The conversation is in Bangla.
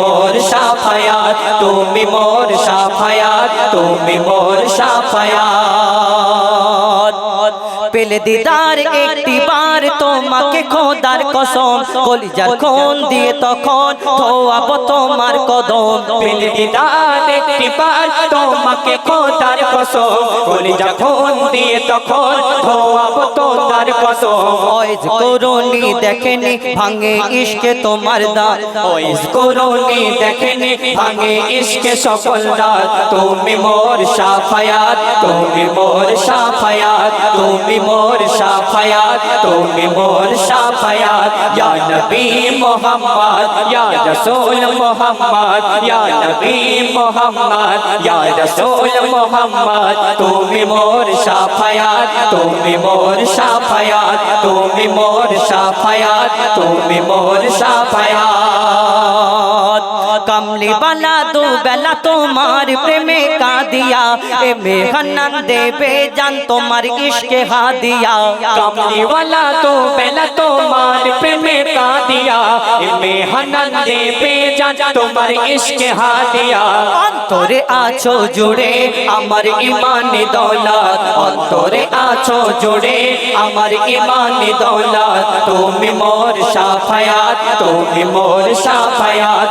মোর শাফায়াত তুমি মোর শাফায়াত তুমি মোর শাফায়াত পেলে দিদার একটি বার তোমাকে খোদার কসম কলিজার কোন দিয়ে তখন ধোয়াব তোমার কদম। একটি বার তোমাকে খোদার কসম বলি যখন দিয়ে তখন ধোয়াব তোদার কসম। ওইজ করুনি দেখেনি ভাঙে ইশকে তোমার দাঁত। ওইস করুনি দেখেনি ভাঙে ইশকে সকল রাত তুমি মোর শাফায়াত তুমি মোর শাফায়াত তুমি মোর শাফায়াত তুমি में मोर्शा फयात या नबी मोहम्मद या रसूल मोहम्मद या नबी मोहम्मद या रसूल मोहम्मद तुम्हें मोर्शा फयात तुम्हें मोर्शा फयात तुम्हें मोर्शा फयात तुम्हें मोर्शा फयात কামলি বালা দু বেলা তোমার প্রেমে কাঁদিয়া এ মেহনান দেবে জান তোমার ইশকে হাদিয়া কামলি বালা দু বেলা তোমার প্রেমে কাঁদিয়া এ মেহনান দেবে জান তোমার ইশকে হাদিয়া অন্তরে আছো জুড়ে আমার ইমানি দৌলত অন্তরে আছো জুড়ে আমার ইমানি দৌলত তুমি মোর সাফায়াত তুমি মোর সাফায়াত